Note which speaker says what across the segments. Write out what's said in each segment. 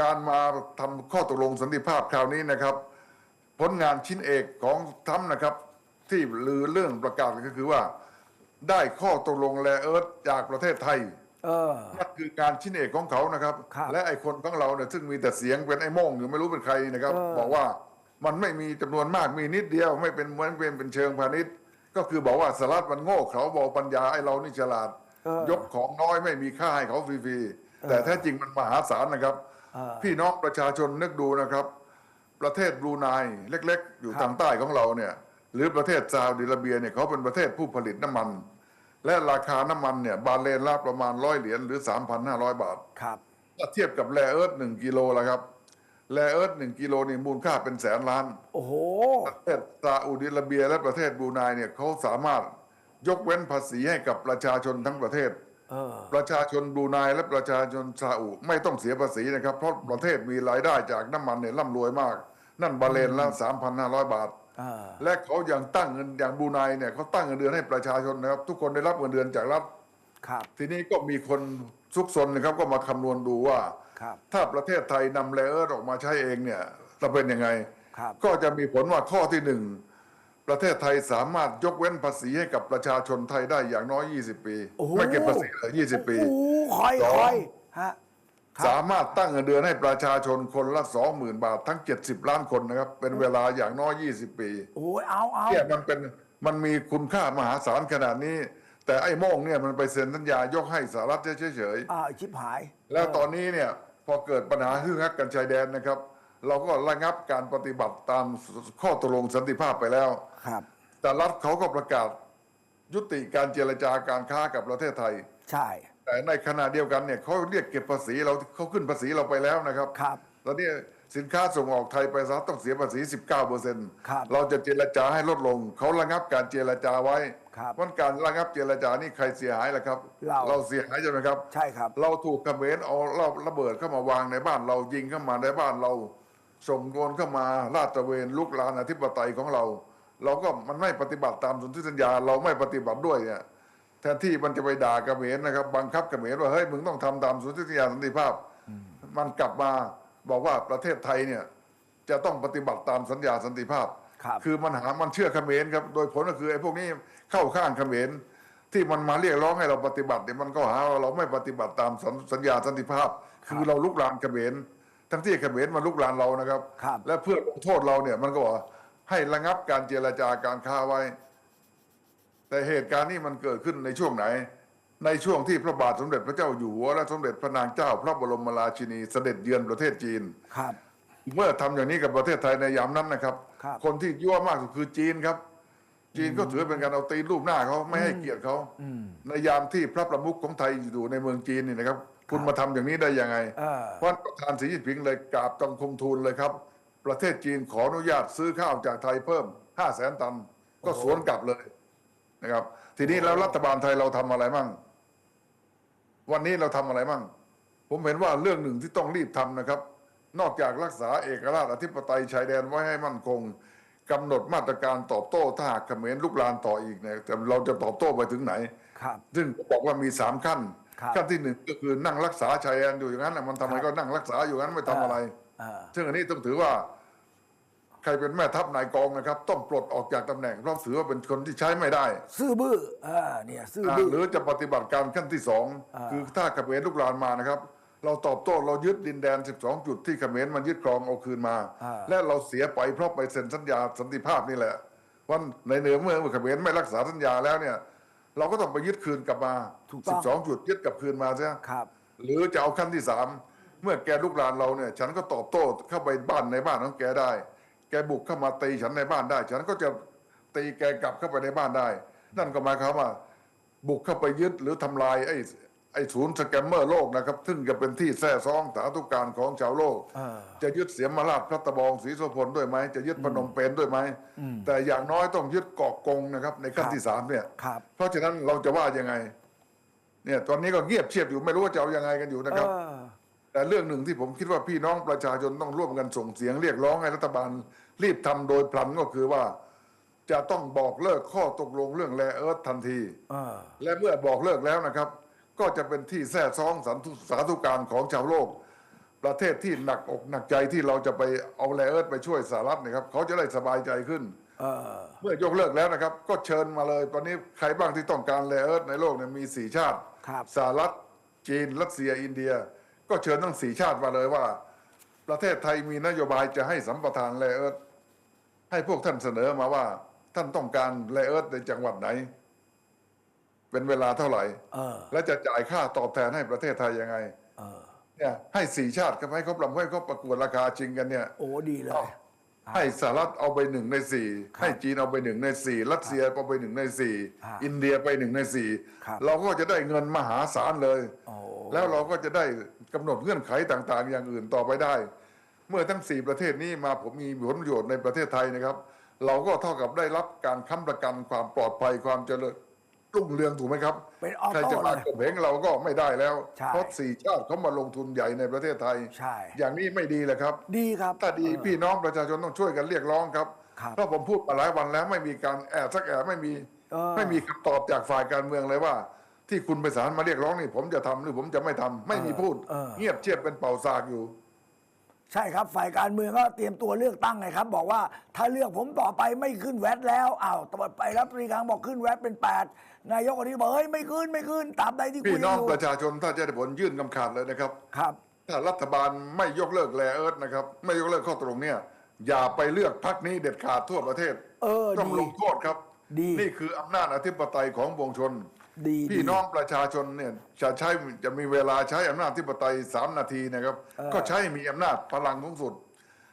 Speaker 1: การมาทำข้อตกลงสันติภาพคราวนี้นะครับ ผลงานชิ้นเอกของทรัมป์นะครับ ที่ลือเรื่องประกาศก็คือว่า ได้ข้อตกลงแลเอิร์ธจากประเทศไทย
Speaker 2: เออ
Speaker 1: นั่นคือการชิ้นเอกของเขานะครับ
Speaker 2: ครับ
Speaker 1: และไอ้คนของเราเนี่ยซึ่งมีแต่เสียงเป็นไอ้โม่งอยู่ไม่รู้เป็นใครนะครับ
Speaker 2: เออ
Speaker 1: บอกว่ามันไม่มีจำนวนมากมีนิดเดียว ไม่เป็นเหมือนเป็นเป็นเชิงพาณิชย์ ก็คือบอกว่าสหรัฐมันโง่เขาบอกปัญญาไอ้เรานี่ฉลาด ยกของน้อยไม่มีค่าให้เขาฟรีๆแต่แท้จริงมันมหาศาลนะครับ พี่น้องประชาชนนึกดูนะครับ ประเทศบรูไนเล็ก ๆ อยู่ทางใต้ของเราเนี่ยหรือประเทศซาอุดิอาระเบียเนี่ยเขาเป็นประเทศผู้ผลิตน้ำมัน และราคาน้ำมันเนี่ยบาร์เรนละประมาณร้อยเหรียญหรือ 3,500 บาท
Speaker 2: ครับ
Speaker 1: ถ้าเทียบกับแรเอิร์ธหนึ่งกิโลละครับแรเอิร์ธหนึ่งกิโลนี่มูลค่าเป็นแสนล้าน
Speaker 2: โอ้โห
Speaker 1: ประเทศซาอุดิอาระเบีย และประเทศบรูไนเนี่ยเขาสามารถยกเว้นภาษีให้กับประชาชนทั้งประเทศ
Speaker 2: เออ
Speaker 1: ประชาชนบรูไนและประชาชนซาอุไม่ต้องเสียภาษีนะครับ เพราะประเทศมีรายได้จากน้ำมันเนี่ยร่ำรวยมาก นั่นบาเลนละ 3,500 บาท
Speaker 2: เออ
Speaker 1: และเขายังตั้งเงินอย่างบรูไนเนี่ยเขาตั้งเงินเดือนให้ประชาชนนะครับ ทุกคนได้รับเงินเดือนจากรัฐ
Speaker 2: ครับ
Speaker 1: ทีนี้ก็มีคนซุกซนนะครับก็มาคำนวณดูว่า
Speaker 2: ครับ
Speaker 1: ถ้าประเทศไทยนำแรเอิร์ธออกมาใช้เองเนี่ยจะเป็นยังไง
Speaker 2: ครับ
Speaker 1: ก็จะมีผลว่าข้อที่หนึ่ง ประเทศไทยสามารถยกเว้นภาษีให้กับประชาชนไทยได้อย่างน้อย 20 ปี
Speaker 2: โอ้โห
Speaker 1: ไม่เก็บภาษีเลย20 ปี
Speaker 2: โอ้โหคอย
Speaker 1: สอง
Speaker 2: คอยฮะ ครับ
Speaker 1: สามารถตั้งเงินเดือนให้ประชาชนคนละ 20,000 บาททั้ง 70 ล้านคนนะครับ เป็นเวลาอย่างน้อย 20 ปี
Speaker 2: โอ้ยเอาเอา
Speaker 1: เนี่ยมันเป็นมันมีคุณค่ามหาศาลขนาดนี้ แต่ไอ้โม่งเนี่ยมันไปเซ็นสัญญายกให้สหรัฐเฉยๆ
Speaker 2: อ่าชิบหาย
Speaker 1: แล้วตอนนี้เนี่ยพอเกิดปัญหาฮือฮักกันชายแดนนะครับ เราก็ระงับการปฏิบัติตามข้อตกลงสันติภาพไปแล้ว
Speaker 2: ครับ
Speaker 1: แต่รัฐเขาก็ประกาศยุติการเจรจาการค้ากับประเทศไทย
Speaker 2: ใช่
Speaker 1: แต่ในขณะเดียวกันเนี่ยเขาเรียกเก็บภาษีเราเขาขึ้นภาษีเราไปแล้วนะครับ
Speaker 2: ครับ
Speaker 1: ตอนนี้สินค้าส่งออกไทยไปสหรัฐต้องเสียภาษี 19เปอร์เซ็นต์
Speaker 2: ครับ
Speaker 1: เราจะเจรจาให้ลดลง เขาระงับการเจรจาไว้
Speaker 2: ครับ
Speaker 1: วันการระงับเจรจานี่ใครเสียหายล่ะครับ
Speaker 2: เรา
Speaker 1: เสียหายใช่ไหมครับ
Speaker 2: ใช่ครับ
Speaker 1: เราถูกเขมรเอาเราระเบิดเข้ามาวางในบ้านเรายิงเข้ามาในบ้านเรา ส่งโดรนเข้ามาลาดตระเวนลุกลานอธิปไตยของเรา เราก็มันไม่ปฏิบัติตามสนธิสัญญา เราไม่ปฏิบัติด้วยเนี่ยแทนที่มันจะไปด่าเขมรนะครับ บังคับเขมรว่าเฮ้ยมึงต้องทำตามสนธิสัญญาสันติภาพ มันกลับมาบอกว่าประเทศไทยเนี่ยจะต้องปฏิบัติตามสัญญาสันติภาพ
Speaker 2: ครับ
Speaker 1: คือมันหามันเชื่อเขมรครับ โดยผลก็คือไอ้พวกนี้เข้าข้างเขมรที่มันมาเรียกร้องให้เราปฏิบัติเนี่ยมันก็หาว่าเราไม่ปฏิบัติตามสัญสัญญาสันติภาพ คือเราลุกลานเขมร ทั้งที่เขมรมันลุกลานเรานะครับ
Speaker 2: ครับ
Speaker 1: และเพื่อลงโทษเราเนี่ย มันก็บอกให้ระงับการเจรจาการค้าไว้ แต่เหตุการณ์นี้มันเกิดขึ้นในช่วงไหน ในช่วงที่พระบาทสมเด็จพระเจ้าอยู่หัวและสมเด็จพระนางเจ้า พระบรมราชินีเสด็จเยือนประเทศจีน
Speaker 2: ครับ
Speaker 1: เมื่อทำอย่างนี้กับประเทศไทยในยามนั้นนะครับ
Speaker 2: ครับ
Speaker 1: คนที่ยั่วมากสุดคือจีนครับ จีนก็ถือเป็นการเอาตีนรูปหน้าเขาไม่ให้เกียรติเขาในยามที่พระประมุขของไทยอยู่ในเมืองจีนนี่นะครับ คุณมาทำอย่างนี้ได้ยังไง
Speaker 2: เออ
Speaker 1: เพราะประธานสีจิ้นผิงเลยกราบต้องคมทูลเลยครับ ประเทศจีนขออนุญาตซื้อข้าวจากไทยเพิ่มห้าแสนตัน ก็สวนกลับเลยนะครับ ทีนี้แล้วรัฐบาลไทยเราทำอะไรมั่ง วันนี้เราทำอะไรมั่ง ผมเห็นว่าเรื่องหนึ่งที่ต้องรีบทำนะครับ นอกจากรักษาเอกราชอธิปไตยชายแดนไว้ให้มั่นคงกำหนดมาตรการตอบโต้ถ้าหากเขมรลุกลานต่ออีกเนี่ยแต่เราจะตอบโต้ไปถึงไหน
Speaker 2: ครับ
Speaker 1: ซึ่งบอกว่ามีสามขั้น
Speaker 2: ครับ
Speaker 1: ขั้นที่หนึ่งก็คือนั่งรักษาชายแดนอยู่อย่างนั้นน่ะมันทำไม
Speaker 2: ครับ
Speaker 1: ก็นั่งรักษาอยู่อย่างนั้นไม่ทำอะไร
Speaker 2: เออ
Speaker 1: ซึ่งอันนี้ต้องถือว่า ใครเป็นแม่ทัพนายกองนะครับ ต้องปลดออกจากตำแหน่งเพราะถือว่าเป็นคนที่ใช้ไม่ได้
Speaker 2: ซื่อบื้อเออเนี่ยซื่อ
Speaker 1: อ่า
Speaker 2: บื้อ
Speaker 1: หรือจะปฏิบัติการขั้นที่สอง
Speaker 2: อ่า
Speaker 1: คือถ้าเขมรลุกลานมานะครับ เราตอบโต้เรายึดดินแดน 12 จุดที่เขมรมันยึดครองเอาคืนมา
Speaker 2: อ่า
Speaker 1: และเราเสียไปเพราะไปเซ็นสัญญาสันติภาพนี่แหละวันในเหนือเมื่อเขมรไม่รักษาสัญญาแล้วเนี่ย เราก็ต้องไปยึดคืนกลับมา
Speaker 2: ถูกต้อง
Speaker 1: 12จุดยึดกลับคืนมาใช่ไหม
Speaker 2: ครับ
Speaker 1: หรือจะเอาขั้นที่สามเมื่อแกลุกลานเราเนี่ยฉันก็ตอบโต้เข้าไปบ้านในบ้านของแกได้ แกบุกเข้ามาตีฉันในบ้านได้ ฉันก็จะตีแกกลับเข้าไปในบ้านได้ นั่นก็หมายความว่า บุกเข้าไปยึดหรือทำลายไอ้ ไอ้ศูนย์สแกมเมอร์โลกนะครับ ซึ่งจะเป็นที่แท้ซ้องสาธุการของชาวโลก
Speaker 2: เออ
Speaker 1: จะยึดเสียมาราชพระตะบองศรีโสพลด้วยไหม จะยึดพนมเปญด้วยไหม แต่อย่างน้อยต้องยึดเกาะกงนะครับ ในขั้นที่สามเนี่ย
Speaker 2: ครับ
Speaker 1: เพราะฉะนั้นเราจะว่ายังไง เนี่ยตอนนี้ก็เงียบเชียบอยู่ไม่รู้ว่าจะเอายังไงกันอยู่นะครับ
Speaker 2: เออ
Speaker 1: แต่เรื่องหนึ่งที่ผมคิดว่าพี่น้องประชาชนต้องร่วมกันส่งเสียงเรียกร้องให้รัฐบาล รีบทำโดยพลันก็คือว่าจะต้องบอกเลิกข้อตกลงเรื่องแรเอิร์ธทันที
Speaker 2: เออ
Speaker 1: และเมื่อบอกเลิกแล้วนะครับ ก็จะเป็นที่แท้ซ้องสันทุสาธุการของชาวโลก ประเทศที่หนักอกหนักใจที่เราจะไปเอาแรเอิร์ธไปช่วยสหรัฐเนะครับเขาจะได้สบายใจขึ้น
Speaker 2: เออ
Speaker 1: เมื่อยกเลิกแล้วนะครับ ก็เชิญมาเลย ตอนนี้ใครบ้างที่ต้องการแรเอิร์ธในโลกเนี่ยมีสี่ชาติ
Speaker 2: ครับ
Speaker 1: สหรัฐจีน รัสเซียอินเดีย ก็เชิญทั้งสี่ชาติมาเลยว่า ประเทศไทยมีนโยบายจะให้สัมปทานแรเอิร์ธให้พวกท่านเสนอมาว่าท่านต้องการแรเอิร์ธในจังหวัดไหน เป็นเวลาเท่าไหร่
Speaker 2: เออ
Speaker 1: และจะจ่ายค่าตอบแทนให้ประเทศไทยยังไง
Speaker 2: เออ
Speaker 1: เนี่ยให้สี่ชาติก็ให้เขาประให้เขาประกวดราคาจริงกันเนี่ย
Speaker 2: โอ้ดีเลย
Speaker 1: เอาให้สหรัฐเอาไปหนึ่งในสี่
Speaker 2: ครับ
Speaker 1: ให้จีนเอาไปหนึ่งในสี่รัสเซียเอาไปหนึ่งในสี่
Speaker 2: ครับ
Speaker 1: อินเดียไปหนึ่งในสี่
Speaker 2: ครับ
Speaker 1: เราก็จะได้เงินมหาศาลเลย
Speaker 2: โอ้
Speaker 1: แล้วเราก็จะได้กำหนดเงื่อนไขต่าง ๆ อย่างอื่นต่อไปได้ เมื่อทั้งสี่ประเทศนี้มาผมมีผลประโยชน์ในประเทศไทยนะครับ เราก็เท่ากับได้รับการค้ำประกันความปลอดภัยความเจริญ รุ่งเรืองถูกไหมครับ
Speaker 2: เป็นออ
Speaker 1: ใคร
Speaker 2: โต้
Speaker 1: จะ
Speaker 2: เล
Speaker 1: มายข่มเหงเราก็ไม่ได้แล้ว
Speaker 2: ใช่
Speaker 1: เพราะสี่ชาติเขามาลงทุนใหญ่ในประเทศไทย
Speaker 2: ใช่
Speaker 1: อย่างนี้ไม่ดีเลยครับ
Speaker 2: ดีครับ
Speaker 1: ถ้าดี
Speaker 2: เออ
Speaker 1: พี่น้องประชาชนต้องช่วยกันเรียกร้องครับ
Speaker 2: ครับ
Speaker 1: เพราะผมพูดมาหลายวันแล้วไม่มีการแอบสักแอบไม่มี
Speaker 2: เออ
Speaker 1: ไม่มีคำตอบจากฝ่ายการเมืองเลยว่า ที่คุณไปสารมาเรียกร้องนี่ผมจะทำหรือผมจะไม่ทำไม่มีพูด
Speaker 2: เออ
Speaker 1: เงียบเชียบเป็นเป่าซากอยู่
Speaker 2: ใช่ครับ ฝ่ายการเมืองก็เตรียมตัวเลือกตั้งไงครับ บอกว่าถ้าเลือกผมต่อไปไม่ขึ้นแวดแล้วอ้าวต่อไปรับตรีครั้งบอกขึ้นแวดเป็นแปด นายกคนนี้บอกเฮ้ยไม่ขึ้นไม่ขึ้นตามใดที่คุ
Speaker 1: พี่
Speaker 2: ย
Speaker 1: น้อง
Speaker 2: อยู่
Speaker 1: ประชาชนถ้าจะได้ผลยื่นคำขาดเลยนะครับ
Speaker 2: ครับ
Speaker 1: ถ้ารัฐบาลไม่ยกเลิกแลเอิร์ธนะครับ ไม่ยกเลิกข้อตกลงเนี่ย อย่าไปเลือกพักนี้เด็ดขาดทั่วประเทศ
Speaker 2: เออ
Speaker 1: ต้อง
Speaker 2: ดี
Speaker 1: ลงโทษครับ
Speaker 2: ดี
Speaker 1: นี่คืออำนาจอธิปไตยของปวงชน
Speaker 2: ดี
Speaker 1: พี่
Speaker 2: ดี
Speaker 1: น้องประชาชนเนี่ยจะใช้จะมีเวลาใช้อำนาจที่ปไตยสามนาทีนะครับ
Speaker 2: เออ
Speaker 1: ก็ใช้มีอำนาจพลังสูงสุด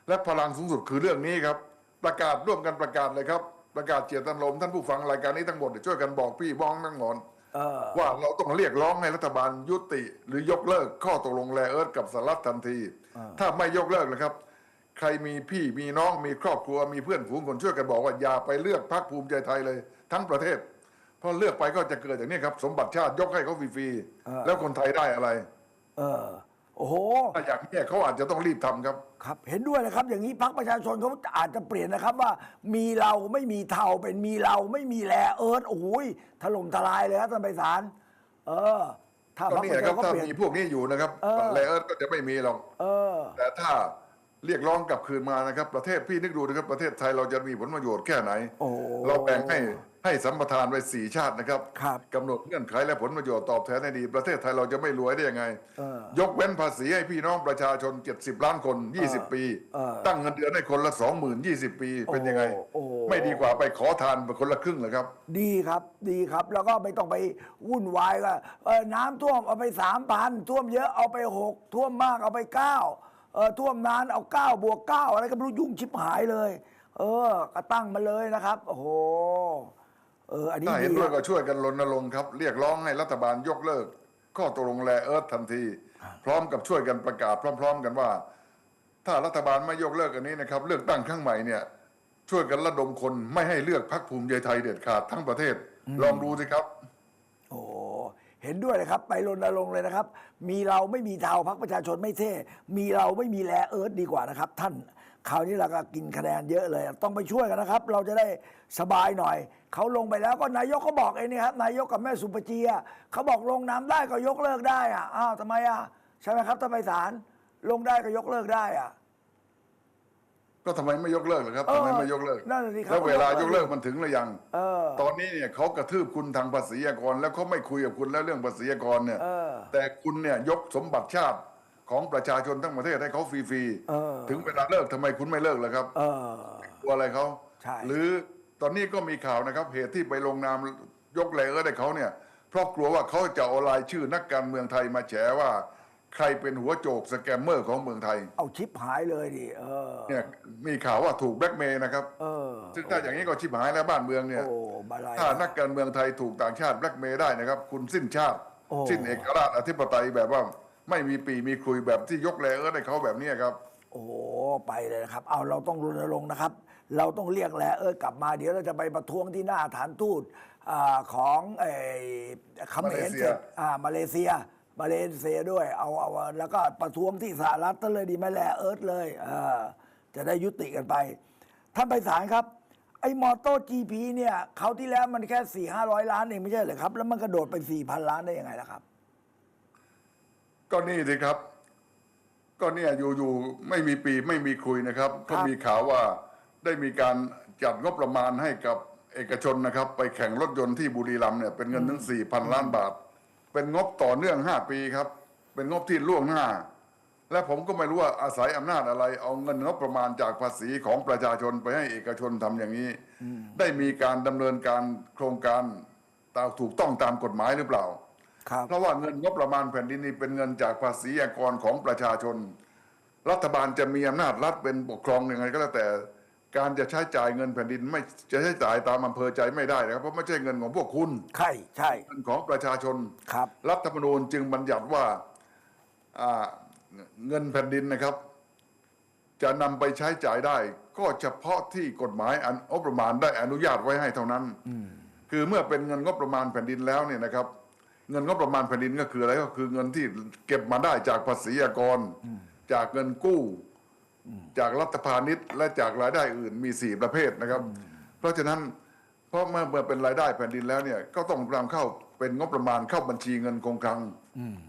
Speaker 1: และพลังสูงสุดคือเรื่องนี้ครับ ประกาศร่วมกันประกาศเลยครับ ประกาศเจตนารมณ์ท่านผู้ฟังรายการนี้ทั้งหมดช่วยกันบอกพี่บ้องทั้งหมด
Speaker 2: เออ
Speaker 1: ว่าเราต้องเรียกร้องให้รัฐบาลยุติ หรือยกเลิกข้อตกลงแลเอิร์ธกับสหรัฐทันที ถ้าไม่ยกเลิกนะครับ ใครมีพี่มีน้องมีครอบครัวมีเพื่อนฝูงคนช่วยกันบอกว่าอย่าไปเลือกพรรคภูมิใจไทยเลย ทั้งประเทศเพราะเลือกไปก็จะเกิดอย่างนี้ครับ สมบัติชาติยกให้เขาฟรี
Speaker 2: เออ
Speaker 1: ๆแล้วคนไทยได้อะไร
Speaker 2: เออ โอ้โห
Speaker 1: ถ้าอย่างนี้เขาอาจจะต้องรีบทำครับ
Speaker 2: ครับเห็นด้วยนะครับ อย่างนี้พรรคประชาชนเขาอาจจะเปลี่ยนนะครับว่า มีเราไม่มีเทาเป็นมีเราไม่มีแลเอิร์ธโอ้ยถล่มทลายเลยครับท่านไพศาลเออ ถ้า
Speaker 1: ก็
Speaker 2: พรรค
Speaker 1: นี่
Speaker 2: ประ
Speaker 1: ค
Speaker 2: ชา
Speaker 1: รับ
Speaker 2: ชนเขา
Speaker 1: ถ้า
Speaker 2: เปลี่ยน
Speaker 1: มีพวกนี้อยู่นะครับ
Speaker 2: เออ
Speaker 1: แลเอิร์ธก็จะไม่มีหรอก
Speaker 2: เออ
Speaker 1: แต่ถ้าเรียกร้องกลับคืนมานะครับ ประเทศพี่นึกดูนะครับประเทศไทยเราจะมีผลประโยชน์แค่ไหน
Speaker 2: โอ้
Speaker 1: เราแบ่งให้ ให้สัมปทานไว้สี่ชาตินะครับ
Speaker 2: ครับ
Speaker 1: กำหนดเงื่อนไขและผลประโยชน์ตอบแทนให้ดี ประเทศไทยเราจะไม่รวยได้ยังไง
Speaker 2: เออ
Speaker 1: ยกเว้นภาษีให้พี่น้องประชาชน 70 ล้านคน 20 ปี
Speaker 2: เออ
Speaker 1: ตั้งเงินเดือนให้คนละ 20,000 20 ปี เป็นยังไง
Speaker 2: โอ้โอ้
Speaker 1: ไม่ดีกว่าไปขอทานไปคนละครึ่งเหรอครับ
Speaker 2: ดีครับดีครับ แล้วก็ไม่ต้องไปวุ่นวายก็เออน้ำท่วมเอาไปสามพันท่วมเยอะเอาไปหกท่วมมากเอาไปเก้าเออท่วมนานเอาเก้าบวกเก้าอะไรก็ไม่รู้ยุ่งชิบหายเลย เออก็ตั้งมาเลยนะครับโอ้โห เอออันนี้
Speaker 1: ถ้าเห็น
Speaker 2: ดี
Speaker 1: ด้วย
Speaker 2: ค
Speaker 1: ก็
Speaker 2: รับ
Speaker 1: ช่วยกันรณรงค์ครับ เรียกร้องให้รัฐบาลยกเลิก ข้อตกลงแลเอิร์ธทันที พร้อมกับช่วยกันประกาศพร้อม ๆ กันว่า ถ้ารัฐบาลไม่ยกเลิกอันนี้นะครับ เลือกตั้งครั้งใหม่เนี่ย ช่วยกันระดมคนไม่ให้เลือกพรรคภูมิใจไทยเด็ดขาดทั้งประเทศ ลองดูสิครับ
Speaker 2: โอ้เห็นด้วยนะครับ ไปรณรงค์เลยนะครับ มีเราไม่มีเทาพักประชาชนไม่เท่ มีเราไม่มีแลเอิร์ธดีกว่านะครับ ท่าน คราวนี้เราก็กินคะแนนเยอะเลย ต้องไปช่วยกันนะครับ เราจะได้สบายหน่อย เขาลงไปแล้วก็นายกเขาบอกเองนี่ครับ นายกกับแม่สุปเจียเขาบอกลงน้ำได้ก็ยกเลิกได้อะอ้าวทำไมอะใช่ไหมครับท่านไพศาลลงได้ก็ยกเลิกได้อะ
Speaker 1: ก็ทำไมไม่ยกเลิกล่ะครับ
Speaker 2: เออ
Speaker 1: ทำไมไม่ยกเลิก
Speaker 2: นั่นน่ะสิครับ
Speaker 1: แล้วเวลา
Speaker 2: ก็ยกเลิก
Speaker 1: ยกเลิกมันถึงหรือยัง
Speaker 2: เออ
Speaker 1: ตอนนี้เนี่ยเขากระทืบคุณทางภาษีอากร แล้วเขาไม่คุยกับคุณแล้วเรื่องภาษีอากรเนี่ย
Speaker 2: เออ
Speaker 1: แต่คุณเนี่ยยกสมบัติชาติ ของประชาชนทั้งประเทศให้เขาฟรี
Speaker 2: เออ
Speaker 1: ๆถึงเวลาเลิกทำไมคุณไม่เลิกล่ะครับ
Speaker 2: เออ
Speaker 1: กลัวอะไรเขา
Speaker 2: ใช่
Speaker 1: หรือตอนนี้ก็มีข่าวนะครับเหตุที่ไปลงนามยกแลเออร์ให้เขาเนี่ย เพราะกลัวว่าเขาจะเอารายชื่อนักการเมืองไทยมาแฉว่า ใครเป็นหัวโจกสแกมเมอร์ของเมืองไทย
Speaker 2: เอาชิปหายเลยดิเออ
Speaker 1: เนี่ยมีข่าวว่าถูกแบล็กเมย์นะครับ
Speaker 2: เออ
Speaker 1: ซึ่งถ้าอย่างนี้ก็ชิบหายแล้วบ้านเมืองเนี่ย
Speaker 2: โอ้บาลาย
Speaker 1: ถ้านักการเมืองไทยถูกต่างชาติแบล็กเมย์ได้นะครับ คุณสิ้นชาติ
Speaker 2: โอ้
Speaker 1: สิ้นเอกราชอธิปไตยแบบว่า ไม่มีปีมีคุยแบบที่ยกแลเออร์ให้เขาแบบนี้ครับ
Speaker 2: โอ้โหไปเลยนะครับ เอาเราต้องรณรงค์นะครับ เราต้องเรียกแหละเออกลับมาเดี๋ยวเราจะไปประท้วงที่หน้าฐานทูตอาของเออเขมร
Speaker 1: มาเลเซี
Speaker 2: เส
Speaker 1: ย
Speaker 2: ร็จอ่ามาเลเซีย มาเลเซียด้วย เอาเอาแล้วก็ประท้วงที่สหรัฐเลยดีไหมแหละเอิร์ธเลยอ่าจะได้ยุติกันไป ท่านไปศาลครับ ไอ้มอเตอร์จีพีเนี่ยเขาวที่แล้วมันแค่สี่ห้าร้อยล้านเองไม่ใช่เหรอครับ แล้วมันกระโดดไปสี่พันล้านได้ยังไงล่ะครับ
Speaker 1: ก็นี่สิครับ ก็เนี่ยอยู่ๆไม่มีปีไม่มีคุยนะครับ
Speaker 2: ครั
Speaker 1: ก็
Speaker 2: บ
Speaker 1: มีข่าวว่าได้มีการจัดงบประมาณให้กับเอกชนนะครับ ไปแข่งรถยนต์ที่บุรีรัมย์เนี่ยเป็นเงินถึงสี่พันล้านบาท เป็นงบต่อเนื่องห้าปีครับ เป็นงบที่ล่วงหน้า และผมก็ไม่รู้ว่าอาศัยอำนาจอะไร เอาเงินงบประมาณจากภาษีของประชาชนไปให้เอกชนทำอย่างนี้ ได้มีการดำเนินการโครงการตามถูกต้องตามกฎหมายหรือเปล่า
Speaker 2: ครับ
Speaker 1: เพราะว่าเงินงบประมาณแผ่นดินนี้เป็นเงินจากภาษีอากรของประชาชน รัฐบาลจะมีอำนาจรัฐเป็นปกครองยังไงก็แล้วแต่การจะใช้จ่ายเงินแผ่นดินไม่จะใช้จ่ายตามอำเภอใจไม่ได้นะครับเพราะไม่ใช่เงินของพวกคุณ
Speaker 2: ใช่ใช่
Speaker 1: เงินของประชาชน
Speaker 2: ครับ
Speaker 1: รัฐธรรมนูญจึงบัญญัติว่าอ่าเงินแผ่นดินนะครับ จะนำไปใช้จ่ายได้ ก็เฉพาะที่กฎหมายอันงบประมาณได้อนุญาตไว้ให้เท่านั้น คือเมื่อเป็นเงินงบประมาณแผ่นดินแล้วเนี่ยนะครับ เงินงบประมาณแผ่นดินก็คืออะไรก็คือเงินที่เก็บมาได้จากภาษีอากร จากเงินกู้ จากรัฐพาณิชย์ และจากรายได้อื่นมีสี่ประเภทนะครับ เพราะฉะนั้นเพราะเมื่อเมื่อเป็นรายได้แผ่นดินแล้วเนี่ยก็ต้องนำเข้าเป็นงบประมาณเข้าบัญชีเงินคงคลัง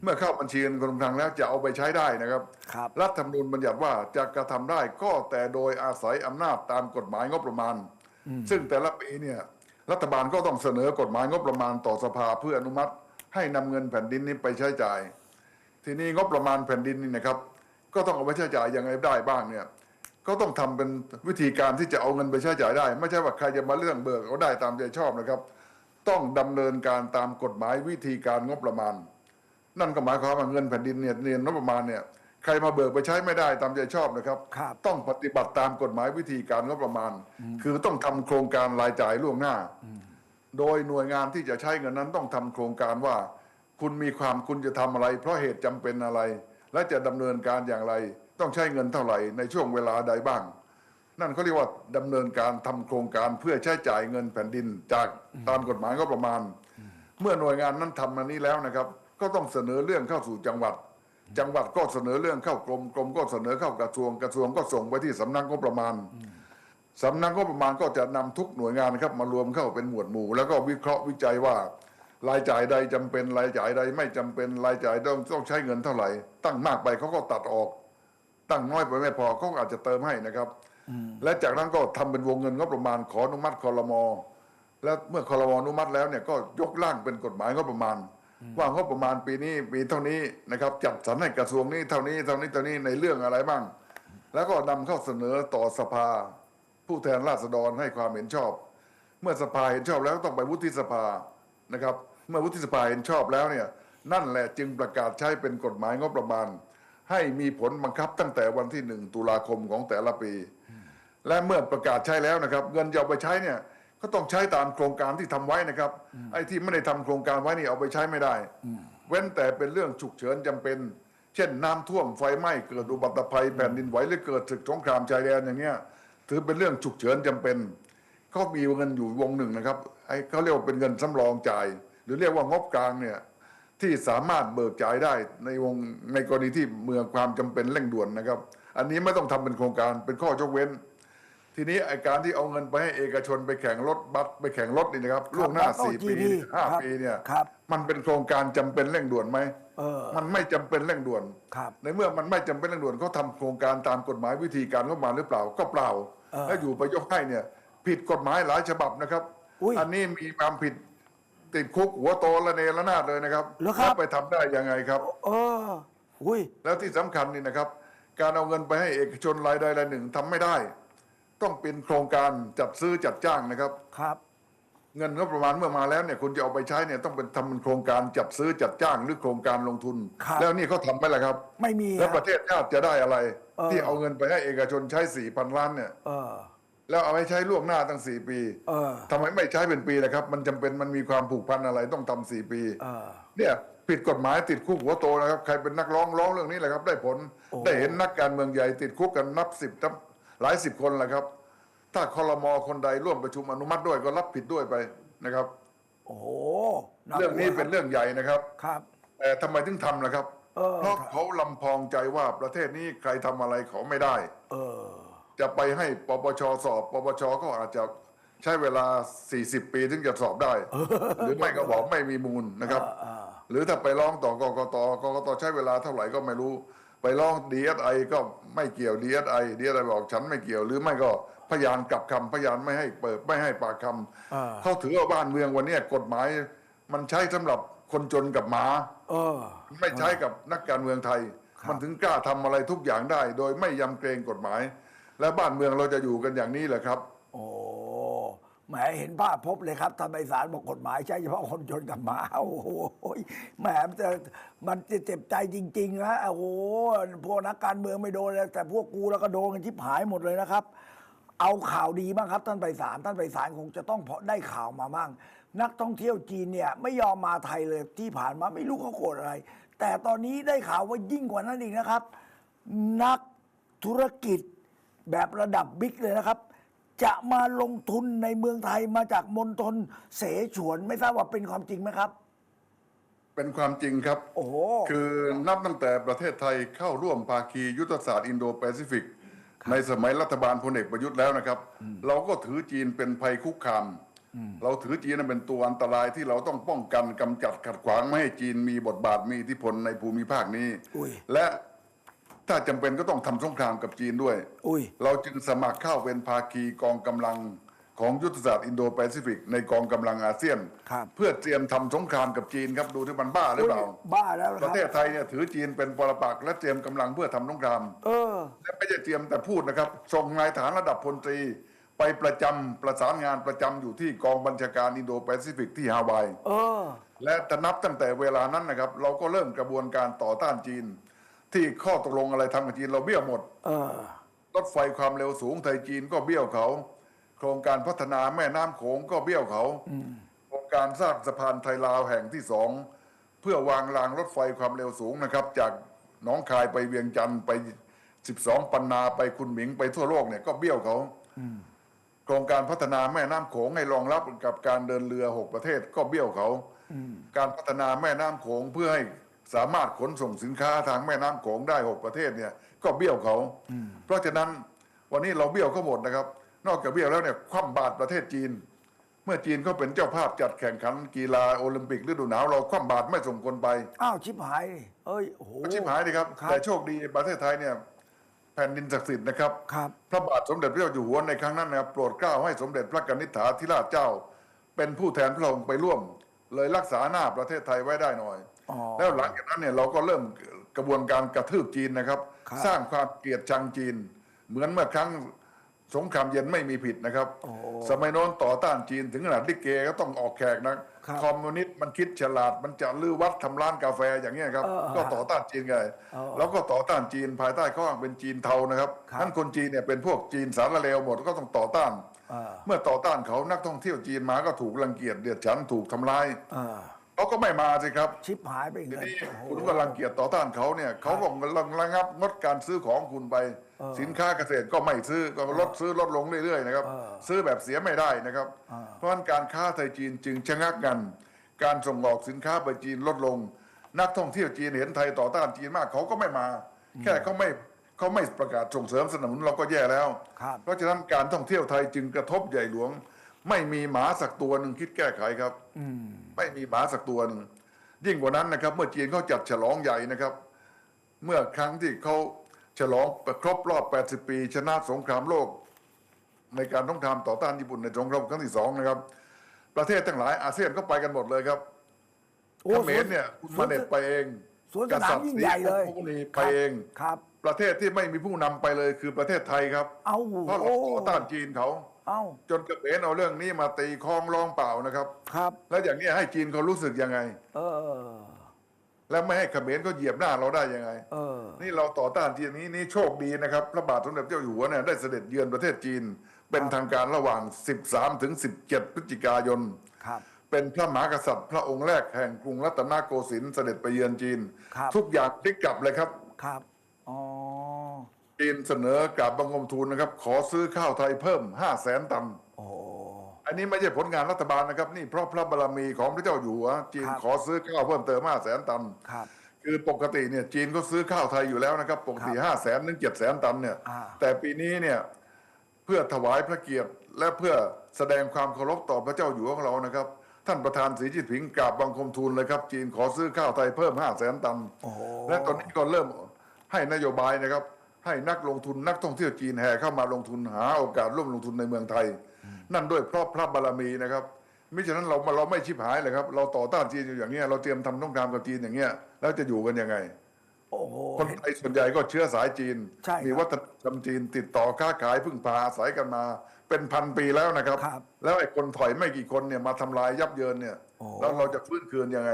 Speaker 1: เมื่อเข้าบัญชีเงินคงคลังแล้วจะเอาไปใช้ได้นะครับ
Speaker 2: ครับ
Speaker 1: รัฐธรรมนูญบัญญัติว่าจะกระทำได้ก็แต่โดยอาศัยอำนาจตามกฎหมายงบประมาณ ซึ่งแต่ละปีเนี่ยรัฐบาลก็ต้องเสนอกฎหมายงบประมาณต่อสภาเพื่ออนุมัติ ให้นำเงินแผ่นดินนี้ไปใช้จ่าย ทีนี้งบประมาณแผ่นดินนี่นะครับ ก็ต้องเอาไปใช้จ่ายยังไงได้บ้างเนี่ยก็ต้องทำเป็นวิธีการที่จะเอาเงินไปใช้จ่ายได้ ไม่ใช่ว่าใครจะมาเรื่องเบิกเอาได้ตามใจชอบนะครับ ต้องดำเนินการตามกฎหมายวิธีการงบประมาณ นั่นก็หมายความว่าเงินแผ่นดินเนี่ยเรียนงบประมาณเนี่ยใครมาเบิกไปใช้ไม่ได้ตามใจชอบนะครับ
Speaker 2: ครับ
Speaker 1: ต้องปฏิบัติตามกฎหมายวิธีการงบประมาณ คือต้องทำโครงการรายจ่ายล่วงหน้า โดยหน่วยงานที่จะใช้เงินนั้นต้องทำโครงการว่า คุณมีความคุณจะทำอะไร เพราะเหตุจำเป็นอะไร และจะดำเนินการอย่างไร ต้องใช้เงินเท่าไหร่ในช่วงเวลาใดบ้าง นั่นเขาเรียกว่าดำเนินการทำโครงการเพื่อใช้จ่ายเงินแผ่นดินจากตามกฎหมายก็ประมาณ เมื่อหน่วยงานนั้นทำอันนี้แล้วนะครับ ก็ต้องเสนอเรื่องเข้าสู่จังหวัด จังหวัดก็เสนอเรื่องเข้ากรมกรมก็เสนอเข้ากระทรวงกระทรวงก็ส่งไปที่สำนักงบประมาณ สำนักงบประมาณก็จะนำทุกหน่วยงานนะครับมารวมเข้าเป็นหมวดหมู่ แล้วก็วิเคราะห์วิจัยว่ารายจ่ายใดจำเป็นรายจ่ายใดไม่จำเป็นรายจ่ายต้องต้องใช้เงินเท่าไหร่ ตั้งมากไปเขาก็ตัดออก ตั้งน้อยไปไม่พอเขาก็อาจจะเติมให้นะครับและจากนั้นก็ทำเป็นวงเงินงบประมาณขออนุมัติคอรมอและเมื่อคอรมออนุมัติแล้วเนี่ยก็ยกร่างเป็นกฎหมายงบประมาณ ว่างบประมาณปีนี้ปีเท่านี้นะครับ จัดสรรให้กระทรวงนี้เท่านี้เท่านี้เท่านี้ในเรื่องอะไรบ้าง แล้วก็นำเข้าเสนอต่อสภา ผู้แทนราษฎรให้ความเห็นชอบ เมื่อสภาเห็นชอบแล้วต้องไปวุฒิสภานะครับ เมื่อวุฒิสภาเห็นชอบแล้วเนี่ยนั่นแหละจึงประกาศใช้เป็นกฎหมายงบประมาณ ให้มีผลบังคับตั้งแต่วันที่หนึ่งตุลาคมของแต่ละปี และเมื่อประกาศใช้แล้วนะครับ เงินจะเอาไปใช้เนี่ยก็ต้องใช้ตามโครงการที่ทำไว้นะครับไอ้ที่ไม่ได้ทำโครงการไว้นี่เอาไปใช้ไม่ได้ เว้นแต่เป็นเรื่องฉุกเฉินจำเป็น เช่นน้ำท่วมไฟไหม้เกิดอุบัติภัยแผ่นดินไหวหรือเกิดศึกสงครามชายแดนอย่างเงี้ย ถือเป็นเรื่องฉุกเฉินจำเป็นเขามีเงินอยู่วงหนึ่งนะครับไอ้เขาเรียกว่าเป็นเงินสำรองจ่าย หรือเรียกว่างบกลางเนี่ยที่สามารถเบิกจ่ายได้ในวงในกรณีที่เมื่อความจำเป็นเร่งด่วนนะครับ อันนี้ไม่ต้องทำเป็นโครงการเป็นข้อยกเว้น ทีนี้ไอการที่เอาเงินไปให้เอกชนไปแข่งรถบัสไปแข่งรถนี่นะครับล่วงหน้า
Speaker 2: ครับ
Speaker 1: สี่ปี
Speaker 2: GP
Speaker 1: ห้า
Speaker 2: ครับ
Speaker 1: ปีเนี่ย
Speaker 2: ครับ
Speaker 1: มันเป็นโครงการจำเป็นเร่งด่วนไหม
Speaker 2: เออ
Speaker 1: มันไม่จำเป็นเร่งด่วน
Speaker 2: ครับ
Speaker 1: ในเมื่อมันไม่จำเป็นเร่งด่วนเขาทำโครงการตามกฎหมายวิธีการงบประมาณหรือเปล่าก็เปล่า
Speaker 2: เออ
Speaker 1: แล้วอยู่ไปยกให้เนี่ย ผิดกฎหมายหลายฉบับนะครับ
Speaker 2: อุ้ย
Speaker 1: นนี้มีความผิดติดคุกหัวโตละเนระนาดเลยนะครับ
Speaker 2: เหรอครับ
Speaker 1: แล้วไปทำได้ยังไงครับ
Speaker 2: เอออุ้ย
Speaker 1: แล้วที่สำคัญนี่นะครับ การเอาเงินไปให้เอกชนรายใดรายหนึ่งทำไม่ได้ ต้องเป็นโครงการจัดซื้อจัดจ้างนะครับ
Speaker 2: ครับ
Speaker 1: เงินงบประมาณเมื่อมาแล้วเนี่ยคุณจะเอาไปใช้เนี่ยต้องเป็นทำเป็นโครงการจัดซื้อจัดจ้างหรือโครงการลงทุน
Speaker 2: ครับ
Speaker 1: แล้วนี่เขาทำไหมล่ะครับ
Speaker 2: ไม่มี
Speaker 1: แล้ว
Speaker 2: ฮะ
Speaker 1: ประเทศชาติจะได้อะไร
Speaker 2: เออ
Speaker 1: ที่เอาเงินไปให้เอกชนใช้สี่พันล้านเนี่ย
Speaker 2: เออ
Speaker 1: แล้วเอาไปใช้ล่วงหน้าตั้งสี่ปี
Speaker 2: เออ
Speaker 1: ทำไมไม่ใช้เป็นปีล่ะครับ มันจำเป็นมันมีความผูกพันอะไรต้องทำสี่ปี
Speaker 2: เออ
Speaker 1: เนี่ยผิดกฎหมายติดคุกหัวโตนะครับ ใครเป็นนักร้องร้องเรื่องนี้แหละครับ ได้ผล
Speaker 2: โอ้
Speaker 1: ได้เห็นนักการเมืองใหญ่ติดคุกกันนับสิบนับหลายสิบคนแหละครับ ถ้าคอรมอคนใดร่วมประชุมอนุมัติด้วยก็รับผิดด้วยไปนะครับ
Speaker 2: โอ้โหา
Speaker 1: เรื่องนี้
Speaker 2: กลัว
Speaker 1: เป็นเรื่องใหญ่นะครับ
Speaker 2: ครับ
Speaker 1: แต่ทำไมถึงทำล่ะครับ
Speaker 2: เออ
Speaker 1: เพราะเขาลำพองใจว่าประเทศนี้ใครทำอะไรเขาไม่ได้
Speaker 2: เออ
Speaker 1: จะไปให้ปปชสอบปปชก็อาจจะใช้เวลา 40 ปีถึงจะสอบได้ หรือไม่ก็บอกไม่มีมูลนะครับ หรือถ้าไปร้องต่อกกตกกตใช้เวลาเท่าไหร่ก็ไม่รู้ ไปร้องดีเอสไอก็ไม่เกี่ยวดีเอสไอดีเอสไอบอกฉันไม่เกี่ยว หรือไม่ก็พยานกลับคำพยานไม่ให้เปิดไม่ให้ปากคำ
Speaker 2: อ่า
Speaker 1: เขาถือว่าบ้านเมืองวันเนี้ยกฎหมายมันใช้สำหรับ คนจนกับหมา
Speaker 2: เออ
Speaker 1: ไม่ใช้กับนักการเมืองไทย
Speaker 2: ครับ
Speaker 1: มันถึงกล้าทำอะไรทุกอย่างได้ โดยไม่ยำเกรงกฎหมาย และบ้านเมืองเราจะอยู่กันอย่างนี้แหละครับ
Speaker 2: โอ้แหมเห็นภาพพบเลยครับทำไมศาลบอกกฎหมายใช้เฉพาะคนจนกับหมาโอ้โหแหมมันจะมันจะเจ็บใจจริง ๆ นะโอ้โหพวกนักการเมืองไม่โดนเลยแต่พวกกูแล้วก็โดนกันชิบหายหมดเลยนะครับ เอาข่าวดีบ้างครับท่านไปศาลท่านไปศาลคงจะต้องพอได้ข่าวมาบ้าง นักท่องเที่ยวจีนเนี่ยไม่ยอมมาไทยเลยที่ผ่านมาไม่รู้เขาโกรธอะไร แต่ตอนนี้ได้ข่าวว่ายิ่งกว่านั้นอีกนะครับ นักธุรกิจแบบระดับบิ๊กเลยนะครับ จะมาลงทุนในเมืองไทยมาจากมณฑลเสฉวนไม่ทราบว่าเป็นความจริงไหมครับ
Speaker 1: เป็นความจริงครับ
Speaker 2: โอ้โห
Speaker 1: คือนับตั้งแต่ประเทศไทยเข้าร่วมภาคียุทธศาสตร์อินโดแปซิฟิกในสมัยรัฐบาลพลเอกประยุทธ์แล้วนะครับ เราก็ถือจีนเป็นภัยคุกคาม เราถือจีนเป็นตัวอันตรายที่เราต้องป้องกันกำจัดขัดขวางไม่ให้จีนมีบทบาทมีอิทธิพลในภูมิภาคนี้
Speaker 2: อุ้ย
Speaker 1: และถ้าจำเป็นก็ต้องทำสงครามกับจีนด้วย
Speaker 2: อุ้ย
Speaker 1: เราจึงสมัครเข้าเป็นภาคีกองกำลังของยุทธศาสตร์อินโดแปซิฟิกในกองกำลังอาเซียน
Speaker 2: ครับ
Speaker 1: เพื่อเตรียมทำสงครามกับจีนครับดูที่มันบ้าหรือเปล่า
Speaker 2: บ้าแล้วนะ
Speaker 1: ป
Speaker 2: ค
Speaker 1: ระ
Speaker 2: รับ
Speaker 1: เทศไทยเนี่ยถือจีนเป็นปรปักษ์และเตรียมกำลังเพื่อทำสงคราม
Speaker 2: เออ
Speaker 1: และไม่ใช่เตรียมแต่พูดนะครับส่งนายฐานระดับพลตรี ไปประจำประสานงานประจำอยู่ที่กองบัญชาการอินโดแปซิฟิกที่ฮาวาย
Speaker 2: เออ
Speaker 1: และจะนับตั้งแต่เวลานั้นนะครับ เราก็เริ่มกระบวนการต่อต้านจีน ที่ข้อตกลงอะไรทำกับจีนเราเบี้ยวหมด
Speaker 2: เออ
Speaker 1: รถไฟความเร็วสูงไทยจีนก็เบี้ยวเขา โครงการพัฒนาแม่น้ำโขงก็เบี้ยวเขาโครงการสร้างสะพานไทยลาวแห่งที่สองเพื่อวางรางรถไฟความเร็วสูงนะครับ จากหนองคายไปเวียงจันทร์ไป 12 ปันนาไปคุณหมิงไปทั่วโลกเนี่ยก็เบี้ยวเขา โครงการพัฒนาแม่น้ำโขงให้รองรับกับการเดินเรือหกประเทศก็เบี้ยวเขาการพัฒนาแม่น้ำโขงเพื่อให้สามารถขนส่งสินค้าทางแม่น้ำโขงได้หกประเทศเนี่ย ก็เบี้ยวเขาเพราะฉะนั้นวันนี้เราเบี้ยวเขาหมดนะครับ นอกจากเบี้ยวแล้วเนี่ยคว่ำบาตรประเทศจีน เมื่อจีนเขาเป็นเจ้าภาพจัดแข่งขันกีฬาโอลิมปิกฤดูหนาวเราคว่ำบาตรไม่ส่งคนไป
Speaker 2: อ้าวชิบหายดิเอ้ยโอ้โห
Speaker 1: ก็ชิบหายดีครับ
Speaker 2: ครับ
Speaker 1: แต่โชคดีประเทศไทยเนี่ย แผ่นดินศักดิ์สิทธิ์นะครับ
Speaker 2: ครับ
Speaker 1: พระบาทสมเด็จพระเจ้าอยู่หัวในครั้งนั้นนะครับโปรดเกล้าให้สมเด็จพระกนิษฐาธิราชเจ้า เป็นผู้แทนพระองค์ไปร่วม เลยรักษาหน้าประเทศไทยไว้ได้หน่อย
Speaker 2: อ๋อ
Speaker 1: แล้วหลังจากนั้นเนี่ยเราก็เริ่มกระบวนการกระทืบจีนนะครับ
Speaker 2: ครับส
Speaker 1: สร้างความเกลียดชังจีน เหมือนเมื่อครั้ง สงครามเย็นไม่มีผิดนะครับ
Speaker 2: โอ้
Speaker 1: สมัยโน้นต่อต้านจีนถึงขนาดลิเกก็ต้องออกแขกนะครับคอมมิวนิสต์มันคิดฉลาดมันจะลื้อวัดทำร้านกาแฟอย่างเงี้ยครับ
Speaker 2: เออ
Speaker 1: ก็ต่อต้านจีนไง
Speaker 2: เออ
Speaker 1: แล้วก็ต่อต้านจีนภายใต้ข้ออ้างเป็นจีนเทานะครับ
Speaker 2: ครับ
Speaker 1: นั่นคนจีนเนี่ยเป็นพวกจีนสารเลวหมดก็ต้องต่อต้าน
Speaker 2: เออ
Speaker 1: เมื่อต่อต้านเขานักท่องเที่ยวจีนมาก็ถูกรังเกียจเดือดฉันถูกทำร้าย
Speaker 2: เออ
Speaker 1: เขาก็ไม่มาสิครับ
Speaker 2: ชิบหายไปอีก
Speaker 1: ที
Speaker 2: เลย
Speaker 1: นี้
Speaker 2: โอ้โห
Speaker 1: คุณก็รังเกียจต่อต้านเขาเนี่ยเขาก็ระงับงดการซื้อของคุณไป
Speaker 2: เออ
Speaker 1: สินค้าเกษตรก็ไม่ซื้อก็ลดซื้อลดลงเรื่อยๆนะครับ
Speaker 2: เออ
Speaker 1: ซื้อแบบเสียไม่ได้นะครับ
Speaker 2: เออ
Speaker 1: เพราะฉะนั้นการค้าไทยจีนจึงชะงักกัน การส่งออกสินค้าไปจีนลดลง นักท่องเที่ยวจีนเห็นไทยต่อต้านจีนมากเขาก็ไม่มา แค่เขาไม่เขาไม่ประกาศส่งเสริมสนับสนุนเราก็แย่แล้ว
Speaker 2: ครับ
Speaker 1: เพราะฉะนั้นการท่องเที่ยวไทยจึงกระทบใหญ่หลวง ไม่มีหมาสักตัวหนึ่งคิดแก้ไขครับ
Speaker 2: อืม
Speaker 1: ไม่มีหมาสักตัวหนึ่งยิ่งกว่านั้นนะครับ เมื่อจีนเขาจัดฉลองใหญ่นะครับ เมื่อครั้งที่เขาฉลองครบรอบ 80 ปี ชนะสงครามโลก ในการสงครามต่อต้านญี่ปุ่นในสงครามครั้งที่สองนะครับ ประเทศทั้งหลายอาเซียนก็ไปกันหมดเลยครับ
Speaker 2: โอ้
Speaker 1: เขมรเนี่ยคุณมาเน็ตไปเอง
Speaker 2: สวนสนามยิ่งใหญ่เลย
Speaker 1: กษัตริย์ศรีพงศ์นีไปเอง
Speaker 2: ครับ
Speaker 1: ประเทศที่ไม่มีผู้นำไปเลยคือประเทศไทยครับ
Speaker 2: เอา
Speaker 1: เพราะเราต่อต้านจีนเขา
Speaker 2: เอา
Speaker 1: จนเขมรเอาเรื่องนี้มาตีคลองร้องเปล่านะครับ
Speaker 2: ครับ
Speaker 1: แล้วอย่างนี้ให้จีนเขารู้สึกยังไง
Speaker 2: เออ
Speaker 1: แล้วไม่ให้เขมรเขาเหยียบหน้าเราได้ยังไง
Speaker 2: เออ
Speaker 1: นี่เราต่อต้านจีนนี้นี่โชคดีนะครับพระบาทสมเด็จเจ้าอยู่หัวเนี่ยได้เสด็จเยือนประเทศจีน เป็นทางการระหว่าง 13ถึง17 พฤศจิกายน
Speaker 2: ครับ
Speaker 1: เป็นพระมหากษัตริย์พระองค์แรกแห่งกรุงรัตนโกสินทร์เสด็จไปเยือนจีน
Speaker 2: ครับ
Speaker 1: ทุกอย่างพลิกกลับเลยครับ
Speaker 2: ครับ อ๋อ
Speaker 1: จีนเสนอกราบบังคมทูลนะครับ ขอซื้อข้าวไทยเพิ่ม5 0 0แสนตัน
Speaker 2: โอ้
Speaker 1: อันนี้ไม่ใช่ผลงานรัฐบาลนะครับ นี่เพราะพระบารมีของพระเจ้าอยู่หัวจีน
Speaker 2: ครับ
Speaker 1: ขอซื้อข้าวเพิ่มเติม5 0 0แสนตัน
Speaker 2: ครับ
Speaker 1: คือปกติเนี่ยจีนก็ซื้อข้าวไทยอยู่แล้วนะครับ ปกติ
Speaker 2: ครับ
Speaker 1: ห้าแสนถึงเจ็ดแสนตันเนี่ย
Speaker 2: อ่า
Speaker 1: แต่ปีนี้เนี่ยเพื่อถวายพระเกียรติและเพื่อแสดงความเคารพต่อพระเจ้าอยู่หัวของเรานะครับ ท่านประธานสีจิ้นผิงกราบบังคมทูลเลยครับ จีนขอซื้อข้าวไทยเพิ่มห้าแสนตัน
Speaker 2: โอ้โห
Speaker 1: และตอนนี้ก็เริ่มให้นโยบายนะครับ ให้นักลงทุนนักท่องเที่ยวจีนแห่เข้ามาลงทุนหาโอกาสร่วมลงทุนในเมืองไทย นั่นด้วยเพราะพระบารมีนะครับมิฉะนั้นเราเราไม่ชิบหายเลยครับ เราต่อต้านจีนอยู่อย่างเงี้ยเราเตรียมทำต้องการกับจีนอย่างเงี้ยแล้วจะอยู่กันยังไง
Speaker 2: โอ้โห
Speaker 1: คนไทยส่วนใหญ่ก็เชื้อสายจีน
Speaker 2: ใช่ครับ
Speaker 1: มีวัฒนธรรมจีนติดต่อค้าขายพึ่งพาอาศัยกันมา เป็นพันปีแล้วนะครับ
Speaker 2: ครับ
Speaker 1: แล้วไอ้คนถอยไม่กี่คนเนี่ยมาทำลายยับเยินเนี่ย
Speaker 2: โอ้
Speaker 1: แล้วเราจะฟื้นคืนยังไง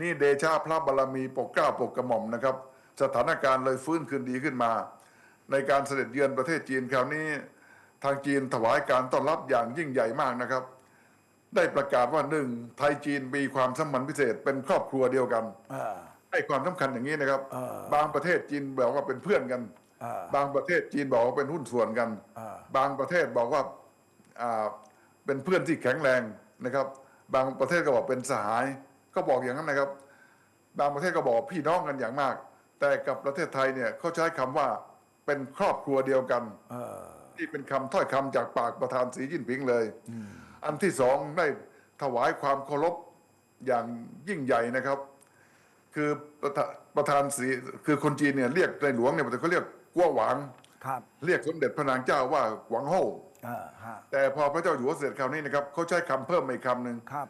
Speaker 1: นี่เดชาพระบารมีปกเกล้าปกกระหม่อมนะครับ สถานการณ์เลยฟื้นคืนดีขึ้นมา ในการเสด็จเยือนประเทศจีนคราวนี้ ทางจีนถวายการต้อนรับอย่างยิ่งใหญ่มากนะครับ ได้ประกาศว่าหนึ่งไทยจีนมีความสัมพันธ์พิเศษเป็นครอบครัวเดียวกัน
Speaker 2: เออ
Speaker 1: ให้ความสำคัญอย่างนี้นะครับ
Speaker 2: เออ
Speaker 1: บางประเทศจีนบอกว่าเป็นเพื่อนกัน
Speaker 2: เออ
Speaker 1: บางประเทศจีนบอกว่าเป็นหุ้นส่วนกัน
Speaker 2: เออ
Speaker 1: บางประเทศบอกว่าอ่าเป็นเพื่อนที่แข็งแรงนะครับ บางประเทศก็บอกเป็นสหาย ก็บอกอย่างนั้นนะครับ บางประเทศก็บอกพี่น้องกันอย่างมาก แต่กับประเทศไทยเนี่ยเขาใช้คำว่า เป็นครอบครัวเดียวกัน
Speaker 2: เออ
Speaker 1: ที่เป็นคำถ้อยคำจากปากประธานสีจิ้นผิงเลย อันที่สองได้ถวายความเคารพอย่างยิ่งใหญ่นะครับ คือประธาประธานสีคือคนจีนเนี่ยเรียกในหลวงเนี่ยเขาเรียกกัวหวาง
Speaker 2: ครับ
Speaker 1: เรียกสมเด็จพระนางเจ้าว่าหวังโฮ
Speaker 2: เออฮะ
Speaker 1: แต่พอพระเจ้าอยู่หัวเสด็จคราวนี้นะครับเขาใช้คำเพิ่มมาอีกคำหนึ่ง
Speaker 2: ครับ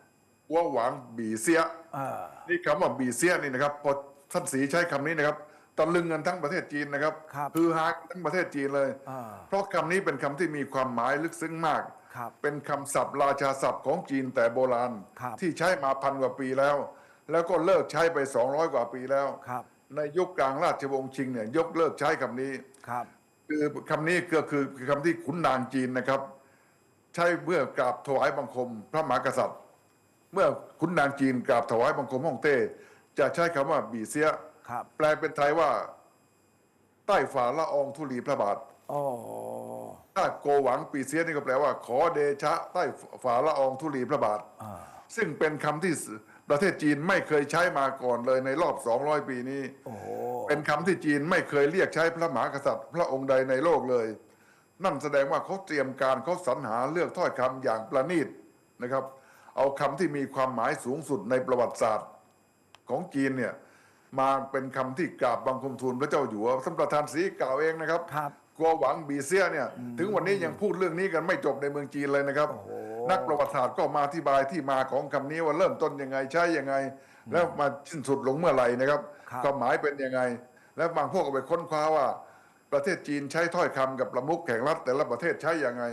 Speaker 1: กัวหวางบีเซีย
Speaker 2: เออ
Speaker 1: นี่คำว่าบีเซียนี่นะครับพอท่านสีใช้คำนี้นะครับ ตะลึงกันทั้งประเทศจีนนะครับ
Speaker 2: ครับ
Speaker 1: คือฮากันทั้งประเทศจีนเลย
Speaker 2: อ่า
Speaker 1: เพราะคำนี้เป็นคำที่มีความหมายลึกซึ้งมาก
Speaker 2: ครับ
Speaker 1: เป็นคำศัพท์ราชาศัพท์ของจีนแต่โบราณ
Speaker 2: ครับ
Speaker 1: ที่ใช้มาพันกว่าปีแล้ว แล้วก็เลิกใช้ไป 200 กว่าปีแล้ว
Speaker 2: ครับ
Speaker 1: ในยุคกลางราชวงศ์ชิงเนี่ยยกเลิกใช้คำนี้
Speaker 2: ครับ
Speaker 1: คือคำนี้ก็คือคือคำที่ขุนนางจีนนะครับ ใช้เมื่อกราบถวายบังคม พระมหากษัตริย์ เมื่อขุนนางจีนกราบถวายบังคมฮ่องเต้จะใช้คำว่าบีเซีย
Speaker 2: ครับ
Speaker 1: แปลเป็นไทยว่า ใต้ฝ่าละอองธุลีพระบาท
Speaker 2: โอ้
Speaker 1: ถ้าโกหวังปีเสียนี่ก็แปลว่า ขอเดชะ ใต้ฝ่าละอองธุลีพระบาท
Speaker 2: อ่า
Speaker 1: ซึ่งเป็นคำที่ประเทศจีนไม่เคยใช้มาก่อนเลยในรอบ 200 ปีนี้
Speaker 2: โอ้โห
Speaker 1: เป็นคำที่จีนไม่เคยเรียกใช้พระมหากษัตริย์ พระองค์ใดในโลกเลย นั่นแสดงว่าเขาเตรียมการเขาสรรหาเลือกถ้อยคำอย่างประณีตนะครับ เอาคำที่มีความหมายสูงสุดในประวัติศาสตร์ของจีนเนี่ย มาเป็นคำที่กราบบังคมทูลพระเจ้าอยู่หัวท่านประธานสีกล่าวเองนะครับ
Speaker 2: ครับ
Speaker 1: กัวหวังบีเซียเนี่ยถึงวันนี้ยังพูดเรื่องนี้กันไม่จบในเมืองจีนเลยนะครับ นักประวัติศาสตร์ก็มาอธิบายที่มาของคำนี้ว่าเริ่มต้นยังไงใช้ยังไง แล้วมาสิ้นสุดลงเมื่อไหร่นะครับ
Speaker 2: ครับ
Speaker 1: ความหมายเป็นยังไง แล้วบางพวกก็ไปค้นคว้าว่า ประเทศจีนใช้ถ้อยคำกับประมุขแห่งรัฐ แต่ละประเทศใช้ยังไง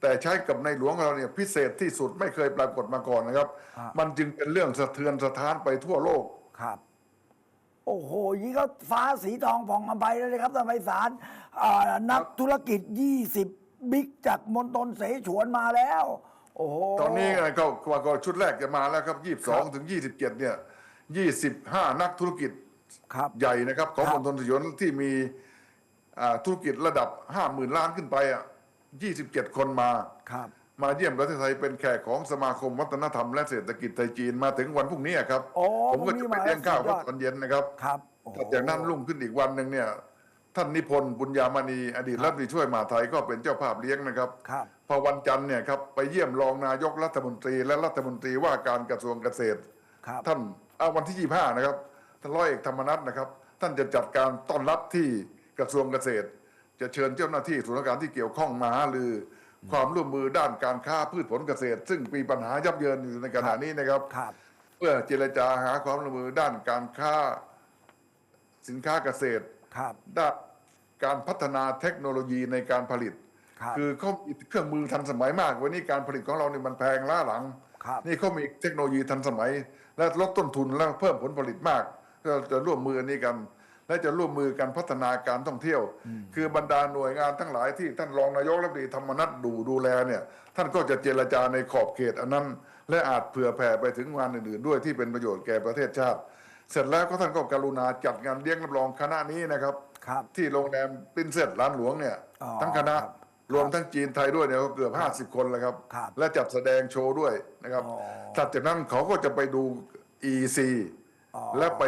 Speaker 1: แต่ใช้กับในหลวงของเราเนี่ยพิเศษที่สุดไม่เคยปรากฏมาก่อนนะครับ มันจึงเป็นเรื่องสะเทือนสะท้านไปทั่วโลก
Speaker 2: ครับ โอ้โหยี่ก็ฟ้าสีทองผ่องอภัยเลยนะครับท่านไพศาลอ่านักธุรกิจ 20 บิ๊กจากมณฑลเสฉวนมาแล้ว โอ้โห
Speaker 1: ตอนนี้ก็ก็ก็ชุดแรกจะมาแล้วครับ 22 ถึง 27 เนี่ย 25 นักธุรกิจ
Speaker 2: ครับ
Speaker 1: ใหญ่นะครับ ของ
Speaker 2: ครั
Speaker 1: ม
Speaker 2: บ
Speaker 1: ณฑลสยนที่มีอ่าธุรกิจระดับ 50,000 ล้านขึ้นไปอะ27 คนมา
Speaker 2: ครับ
Speaker 1: มาเยี่ยมประเทศไทยเป็นแขกของสมาคมวัฒนธรรมและเศรษฐกิจไทยจีนมาถึงวันพรุ่งนี้ครับ
Speaker 2: โอ้
Speaker 1: ผมก็จะไปเลี้ยงข้าว
Speaker 2: พรุ่
Speaker 1: เขา
Speaker 2: งนี้มา
Speaker 1: ตอนเย็นนะครับ
Speaker 2: ครับโอ้โห
Speaker 1: ถัดจากนั้นรุ่งขึ้นอีกวันหนึ่งเนี่ย ท่านนิพนธ์บุญญามณีอดีตรัฐมนตรีช่วยมหาดไทยก็เป็นเจ้าภาพเลี้ยงนะครับ
Speaker 2: ครับ
Speaker 1: พอวันจันทร์เนี่ยครับไปเยี่ยมรองนายกรัฐมนตรีและรัฐมนตรีว่าการกระทรวงเกษตร
Speaker 2: ครับ
Speaker 1: ท่านเอาวันที่25นะครับท่านร้อยเอกธรรมนัฐนะครับ ท่านจะจัดการต้อนรับที่กระทรวงเกษตร จะเชิญเจ้าหน้าที่ส่วนราชการที่เกี่ยวข้องมาหารือ ความร่วมมือด้านการค้าพืชผลเกษตร ซึ่งมีปัญหายับเยินอยู่ในขณะนี้นะครับ
Speaker 2: ครับ
Speaker 1: เพื่อเจรจาหาความร่วมมือด้านการค้าสินค้าเกษตร
Speaker 2: ครับ
Speaker 1: ด้านการพัฒนาเทคโนโลยีในการผลิต
Speaker 2: ครับ
Speaker 1: อเขามีเครื่องมือทันสมัยมาก วันนี้การผลิตของเราเนี่ยมันแพงล้าหลัง
Speaker 2: ครับ
Speaker 1: นี่เขามีเทคโนโลยีทันสมัย และลดต้นทุนและเพิ่มผลผลิตมากเราจะร่วมมืออันนี้กัน และจะร่วมมือกันพัฒนาการท่องเที่ยว คือบรรดาหน่วยงานทั้งหลายที่ท่านรองนายกรัฐมนตรีธรรมนัฐดูดูแลเนี่ยท่านก็จะเจรจาในขอบเขตอันนั้น และอาจเผื่อแผ่ไปถึงงานอื่นๆ ด้วยที่เป็นประโยชน์แก่ประเทศชาติ เสร็จแล้วก็ท่านก็กรุณาจัดงานเลี้ยงรับรองคณะนี้นะครับ
Speaker 2: ครับ
Speaker 1: ที่โรงแรมปรินเซสร้านหลวงเนี่ย
Speaker 2: อ๋อ
Speaker 1: ทั้งคณะ
Speaker 2: ครับ
Speaker 1: รวมทั้งจีนไทยด้วยเนี่ยก็เกือบ 50 คนแล้วครับ
Speaker 2: ครับ
Speaker 1: และจัดแสดงโชว์ด้วยนะครับ
Speaker 2: อ๋อ
Speaker 1: ถัดจากนั้นเขาก็จะไปดู EC
Speaker 2: อ๋อ
Speaker 1: และไป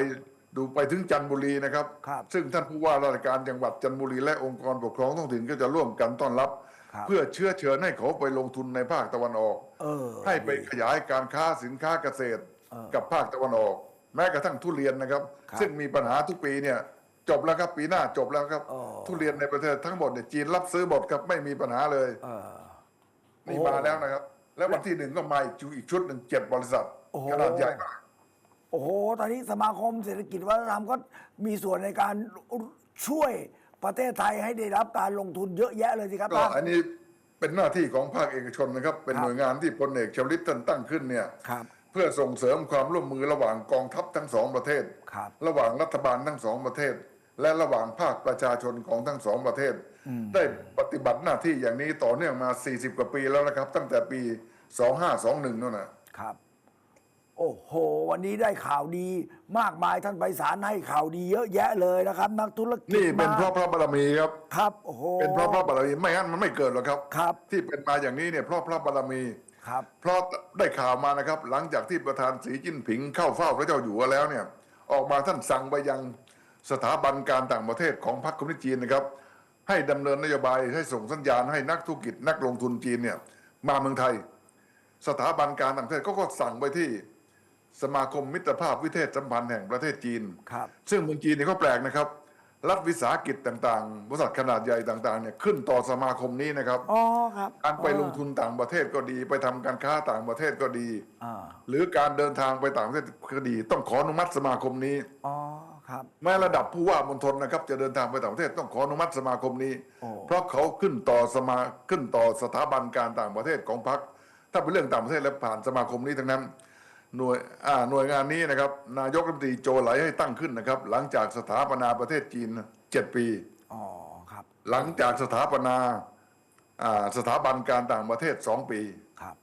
Speaker 1: ดูไปถึงจันทบุรีนะครับ
Speaker 2: ครับ
Speaker 1: ซึ่งท่านผู้ว่าราชการจังหวัดจันทบุรีและองค์กรปกครองท้องถิ่นก็จะร่วมกันต้อนรับ
Speaker 2: ครับ
Speaker 1: เพื่อเชื้อเชิญให้เขาไปลงทุนในภาคตะวันออก
Speaker 2: เออ
Speaker 1: ให้ไปขยายการค้าสินค้าเกษตร
Speaker 2: เออ
Speaker 1: กับภาคตะวันออก แม้กระทั่งทุเรียนนะครับ
Speaker 2: ครับ
Speaker 1: ซึ่งมีปัญหาทุกปีเนี่ยจบแล้วครับปีหน้าจบแล้วครับ
Speaker 2: อ๋อ
Speaker 1: ทุเรียนในประเทศทั้งหมดเนี่ยจีนรับซื้อหมดครับไม่มีปัญหาเลย
Speaker 2: เออ
Speaker 1: นี่
Speaker 2: โอ้
Speaker 1: มาแล้วนะครับ แล้ววันที่หนึ่งก็มาอีกชุดอีกชุดหนึ่งเจ็ดบริษัท
Speaker 2: โอ้โห
Speaker 1: ขนาดใหญ่มาก
Speaker 2: โอ้โห ตอนนี้สมาคมเศรษฐกิจวัฒนธรรมก็มีส่วนในการช่วยประเทศไทยให้ได้รับการลงทุนเยอะแยะเลยสิครับ
Speaker 1: ก็
Speaker 2: ท่าน
Speaker 1: อันนี้เป็นหน้าที่ของภาคเอกชนนะครับ เป็น
Speaker 2: ครับ
Speaker 1: หน่วยงานที่พลเอกชวลิตท่านตั้งขึ้นเนี่ย
Speaker 2: ครับ
Speaker 1: เพื่อส่งเสริมความร่วมมือระหว่างกองทัพทั้งสองประเทศ
Speaker 2: ครับ
Speaker 1: ระหว่างรัฐบาลทั้งสองประเทศ และระหว่างภาคประชาชนของทั้งสองประเทศ ได้ปฏิบัติหน้าที่อย่างนี้ต่อเนื่องมา 40 กว่าปีแล้วนะครับ ตั้งแต่ปี 2521นั่นนะครับ
Speaker 2: โอ้โห วันนี้ได้ข่าวดีมากมายท่านไปสารให้ข่าวดีเยอะแยะเลยนะครับ นักธุรกิจ
Speaker 1: นี่เป็น
Speaker 2: มา
Speaker 1: เพราะพระบารมีครับ
Speaker 2: ครับโอ้โห
Speaker 1: เป็นเพราะพระบารมีไม่งั้นมันไม่เกิดหรอกครับ
Speaker 2: ครับ
Speaker 1: ที่เป็นมาอย่างนี้เนี่ยเพราะพระบารมี
Speaker 2: ครับ
Speaker 1: เพราะได้ข่าวมานะครับ หลังจากที่ประธานสีจิ้นผิงเข้าเฝ้าพระเจ้าอยู่หัวแล้วเนี่ย ออกมาท่านสั่งไปยังสถาบันการต่างประเทศของพรรคคอมมิวนิสต์จีนนะครับ ให้ดำเนินนโยบายให้ส่งสัญญาณให้นักธุรกิจนักลงทุนจีนเนี่ยมาเมืองไทย สถาบันการต่างประเทศก็ก็สั่งไปที่ สมาคมมิตรภาพวิเทศสัมพันธ์แห่งประเทศจีน
Speaker 2: ครับ
Speaker 1: ซึ่งเมืองจีนเนี่ยเขาแปลกนะครับ รัฐวิสาหกิจต่างๆ บริษัทขนาดใหญ่ต่างๆเนี่ยขึ้นต่อสมาคมนี้นะครับ
Speaker 2: อ๋อครับ
Speaker 1: การไปลงทุนต่างประเทศก็ดี ไปทำการค้าต่างประเทศก็ดี
Speaker 2: อ่า
Speaker 1: หรือการเดินทางไปต่างประเทศก็ดี ต้องขออนุมัติสมาคมนี้
Speaker 2: อ๋อครับ
Speaker 1: แม้ระดับผู้ว่ามณฑลนะครับ จะเดินทางไปต่างประเทศต้องขออนุมัติสมาคมนี้
Speaker 2: โอ้
Speaker 1: เพราะเขาขึ้นต่อสมาขึ้นต่อสถาบันการต่างประเทศของพรรคถ้าเป็นเรื่องต่างประเทศแล้วผ่านสมาคมนี้ทั้งนั้น หน่วยอ่าหน่วยงานนี้นะครับ นายกรัฐมนตรีโจไหลให้ตั้งขึ้นนะครับ หลังจากสถาปนาประเทศจีนเจ็ดปี
Speaker 2: อ๋อครับ
Speaker 1: หลังจากสถาปนาอ่าสถาบันการต่างประเทศสองปี
Speaker 2: ครับ